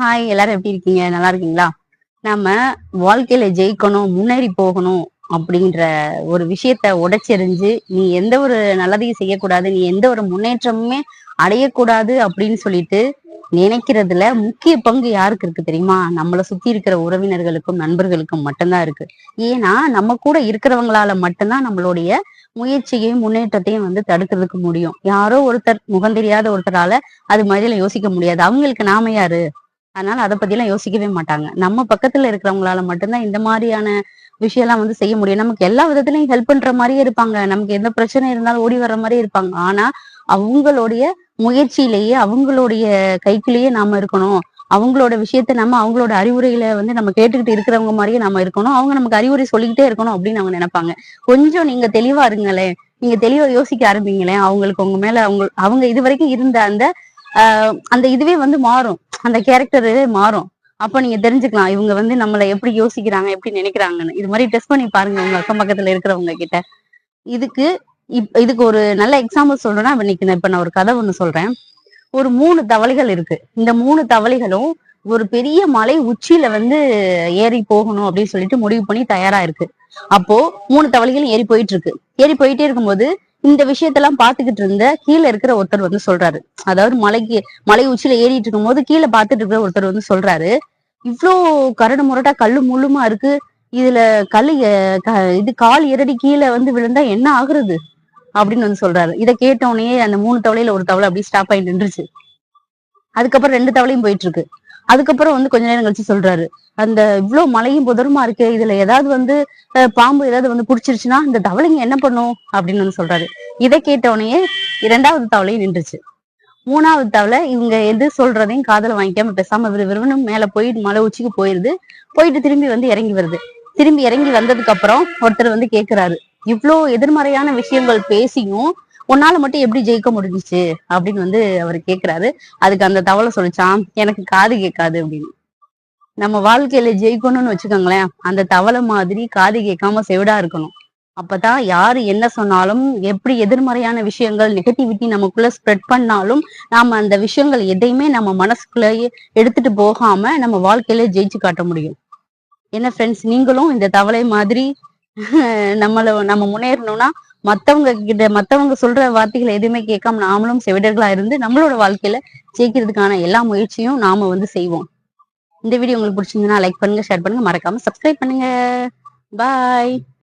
Hi எல்லாரும் எப்படி இருக்கீங்க? நல்லா இருக்கீங்களா? நம்ம வாழ்க்கையில ஜெயிக்கணும் முன்னேறி போகணும் அப்படின்ற ஒரு விஷயத்த உடைச்செறிஞ்சு நீ எந்த ஒரு நல்லதையும் செய்யக்கூடாது நீ எந்த ஒரு முன்னேற்றமுமே அடையக்கூடாது அப்படின்னு சொல்லிட்டு நினைக்கிறதுல முக்கிய பங்கு யாருக்கு இருக்கு தெரியுமா? நம்மளை சுத்தி இருக்கிற உறவினர்களுக்கும் நண்பர்களுக்கும் மட்டும்தான் இருக்கு. ஏன்னா நம்ம கூட இருக்கிறவங்களால மட்டும்தான் நம்மளுடைய முயற்சியையும் முன்னேற்றத்தையும் வந்து தடுக்கிறதுக்கு முடியும். யாரோ ஒருத்தர் முகம் தெரியாத ஒருத்தரால அது மாதிரிலாம் யோசிக்க முடியாது. அவங்களுக்கு நாம யாரு? அதனால அதை பத்தி எல்லாம் யோசிக்கவே மாட்டாங்க. நம்ம பக்கத்துல இருக்கிறவங்களால மட்டும்தான் இந்த மாதிரியான விஷயம் எல்லாம் வந்து செய்ய முடியும். நமக்கு எல்லா விதத்துலயும் ஹெல்ப் பண்ற மாதிரியே இருப்பாங்க. நமக்கு எந்த பிரச்சனை இருந்தாலும் ஓடி வர்ற மாதிரியே இருப்பாங்க. ஆனா அவங்களுடைய முயற்சியிலேயே அவங்களுடைய கைக்குள்ளேயே நாம இருக்கணும். அவங்களோட விஷயத்த நம்ம அவங்களோட அறிவுரையில வந்து நம்ம கேட்டுக்கிட்டு இருக்கிறவங்க மாதிரியே நம்ம இருக்கணும். அவங்க நமக்கு அறிவுரை சொல்லிக்கிட்டே இருக்கணும் அப்படின்னு அவங்க நினைப்பாங்க. கொஞ்சம் நீங்க தெளிவா இருங்களேன். நீங்க தெளிவா யோசிக்க ஆரம்பிங்களேன். அவங்களுக்கு உங்க மேல அவங்க அவங்க இது வரைக்கும் இருந்த அந்த ஆஹ் அந்த இதுவே வந்து மாறும். அந்த கேரக்டரே மாறும். அப்ப நீங்க தெரிஞ்சுக்கலாம் இவங்க வந்து நம்மள எப்படி யோசிக்கிறாங்க எப்படி நினைக்கிறாங்கன்னு. இது மாதிரி டெஸ்ட் பண்ணி பாருங்க உங்க அக்கம் பக்கத்துல இருக்கிறவங்க கிட்ட. இதுக்கு இப் இதுக்கு ஒரு நல்ல எக்ஸாம்பிள் சொல்றேன்னா இன்னைக்கு நான் இப்ப நான் ஒரு கதை ஒண்ணு சொல்றேன். ஒரு மூணு தவளைகள் இருக்கு. இந்த மூணு தவளைகளும் ஒரு பெரிய மலை உச்சியில வந்து ஏறி போகணும் அப்படின்னு சொல்லிட்டு முடிவு பண்ணி தயாரா இருக்கு. அப்போ மூணு தவளைகளும் ஏறி போயிட்டு இருக்கு. ஏறி போயிட்டே இருக்கும்போது இந்த விஷயத்தெல்லாம் பாத்துக்கிட்டு இருந்த கீழே இருக்கிற ஒருத்தர் வந்து சொல்றாரு. அதாவது மலைக்கு மலை உச்சியில ஏறிட்டு இருக்கும் போது கீழே பாத்துட்டு இருக்கிற ஒருத்தர் வந்து சொல்றாரு. இவ்வளோ கரடு முரட்டா கல்லு முள்ளுமா இருக்கு. இதுல கல்லு இது கால் இரடி கீழே வந்து விழுந்தா என்ன ஆகுறது? அப்படின்னு வந்து சொல்றாரு. இதை கேட்ட உடனே அந்த மூணு தவளையில ஒரு தவளை அப்படியே ஸ்டாப் ஆகி நின்றுச்சு. அதுக்கப்புறம் ரெண்டு தவளையும் போயிட்டு இருக்கு. அதுக்கப்புறம் வந்து கொஞ்ச நேரம் கழிச்சு சொல்றாரு. அந்த இவ்வளவு மலையும் புதருமா இருக்கு? இதுல ஏதாவது வந்து பாம்பு ஏதாவது வந்து புடிச்சிருச்சுன்னா இந்த தவளைங்க என்ன பண்ணும்? அப்படின்னு வந்து சொல்றாரு. இதை கேட்ட இரண்டாவது தவளையும் நின்றுச்சு. மூணாவது தவளை இவங்க எது சொல்றதையும் காதல வாங்கிக்காம பேசாம விறு விறுவிறுன்னு மேல போய் மலை உச்சிக்கு போயிருது. போயிட்டு திரும்பி வந்து இறங்கி வருது. திரும்பி இறங்கி வந்ததுக்கு அப்புறம் ஒருத்தர் வந்து கேக்குறாரு. இவ்வளோ எதிர்மறையான விஷயங்கள் பேசியும் உன்னால மட்டும் எப்படி ஜெயிக்க முடிஞ்சுச்சு அப்படின்னு வந்து அவர் கேக்குறாரு. அதுக்கு அந்த தவளை சொல்லிச்சான் எனக்கு காது கேட்காது அப்படின்னு. நம்ம வாழ்க்கையில ஜெயிக்கணும்னு வச்சுக்கோங்களேன் அந்த தவளை மாதிரி காது கேட்காம செவிடா இருக்கணும். அப்பதான் யாரு என்ன சொன்னாலும் எப்படி எதிர்மறையான விஷயங்கள் நெகட்டிவிட்டி நமக்குள்ள ஸ்ப்ரெட் பண்ணாலும் நாம அந்த விஷயங்கள் எதையுமே நம்ம மனசுக்குள்ளேயே எடுத்துட்டு போகாம நம்ம வாழ்க்கையில ஜெயிச்சு காட்ட முடியும். என்ன ஃப்ரெண்ட்ஸ் நீங்களும் இந்த தவளை மாதிரி நம்மள நம்ம முன்னேறணும்னா மத்தவங்க கிட்ட மத்தவங்க சொல்ற வார்த்தைகளை எதுவுமே கேட்காம நாமளும் செவிடர்களா இருந்து நம்மளோட வாழ்க்கையில ஜெயிக்கிறதுக்கான எல்லா முயற்சியும் நாம வந்து செய்வோம். இந்த வீடியோ உங்களுக்கு பிடிச்சிருந்ததுன்னா லைக் பண்ணுங்க ஷேர் பண்ணுங்க. மறக்காம சப்ஸ்கிரைப் பண்ணுங்க. பாய்